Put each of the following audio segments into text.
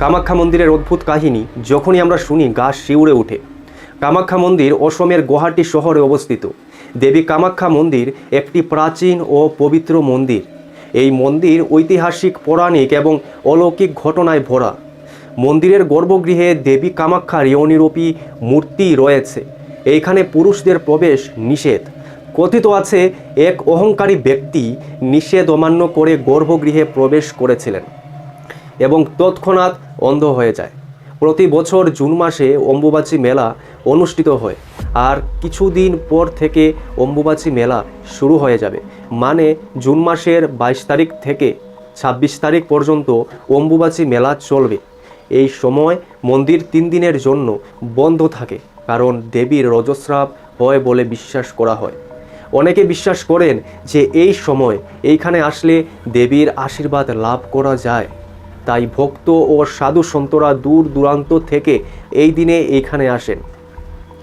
কামাখ্যা মন্দিরের অদ্ভুত কাহিনী যখনই আমরা শুনি, গা শিউরে ওঠে। কামাখ্যা মন্দির অসমের গুয়াহাটি শহরে অবস্থিত। দেবী কামাখ্যা মন্দির একটি প্রাচীন ও পবিত্র মন্দির। এই মন্দির ঐতিহাসিক, পৌরাণিক এবং অলৌকিক ঘটনায় ভরা। মন্দিরের গর্ভগৃহে দেবী কামাখ্যার ইয়নিরূপী মূর্তি রয়েছে। এইখানে পুরুষদের প্রবেশ নিষেধ। কথিত আছে, এক অহংকারী ব্যক্তি নিষেধ অমান্য করে গর্ভগৃহে প্রবেশ করেছিলেন। এবং তৎক্ষণাৎ অন্ধ হয়ে যায়। প্রতি বছর জুন মাসে অম্বুবাচী মেলা অনুষ্ঠিত হয় আর কিছুদিন পর থেকে অম্বুবাচী মেলা শুরু হয়ে যাবে। মানে জুন মাসের বাইশ তারিখ থেকে ছাব্বিশ তারিখ পর্যন্ত অম্বুবাচী মেলা চলবে। এই সময় মন্দির তিন দিনের জন্য বন্ধ থাকে কারণ দেবীর রজস্রাব হয় বলে বিশ্বাস করা হয়। অনেকে বিশ্বাস করেন যে এই সময় এইখানে আসলে দেবীর আশীর্বাদ লাভ করা যায়। তাই ভক্ত ও সাধু সন্তরা দূর দূরান্ত থেকে এই দিনে এইখানে আসেন।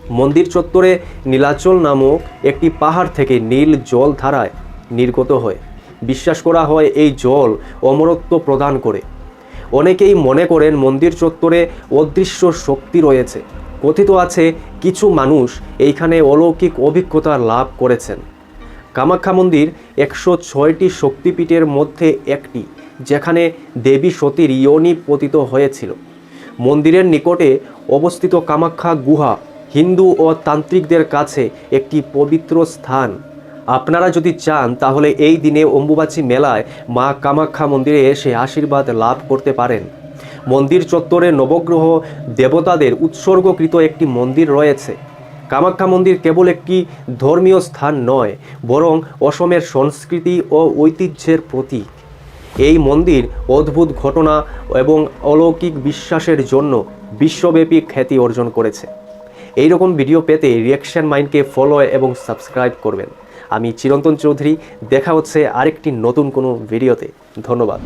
মন্দির চত্বরে নীলাচল নামক একটি পাহাড় থেকে নীল জল ধারায় নির্গত হয়। বিশ্বাস করা হয় এই জল অমরত্ব প্রদান করে। অনেকেই মনে করেন মন্দির চত্বরে অদৃশ্য শক্তি রয়েছে। কথিত আছে, কিছু মানুষ এইখানে অলৌকিক অভিজ্ঞতা লাভ করেছেন। কামাখ্যা মন্দির একশো ছয়টি শক্তিপীঠের মধ্যে একটি। যেখানে দেবী সতীর ইয়নি পতিত হয়েছিল। মন্দিরের নিকটে অবস্থিত কামাখ্যা গুহা হিন্দু ও তান্ত্রিকদের কাছে একটি পবিত্র স্থান। আপনারা যদি চান, তাহলে এই দিনে অম্বুবাচী মেলায় মা কামাখ্যা মন্দিরে এসে আশীর্বাদ লাভ করতে পারেন। মন্দির চত্বরে নবগ্রহ দেবতাদের উৎসর্গকৃত একটি মন্দির রয়েছে। কামাখ্যা মন্দির কেবল একটি ধর্মীয় স্থান নয়, বরং অসমের সংস্কৃতি ও ঐতিহ্যের প্রতীক। এই মন্দির অদ্ভুত ঘটনা এবং অলৌকিক বিশ্বাসের জন্য বিশ্বব্যাপী খ্যাতি অর্জন করেছে। এই রকম ভিডিও পেতে রিয়াকশন মাইন্ডকে ফলো এবং সাবস্ক্রাইব করবেন। আমি চিরন্তন চৌধুরী, দেখা হচ্ছে আরেকটি নতুন কোনো ভিডিওতে। ধন্যবাদ।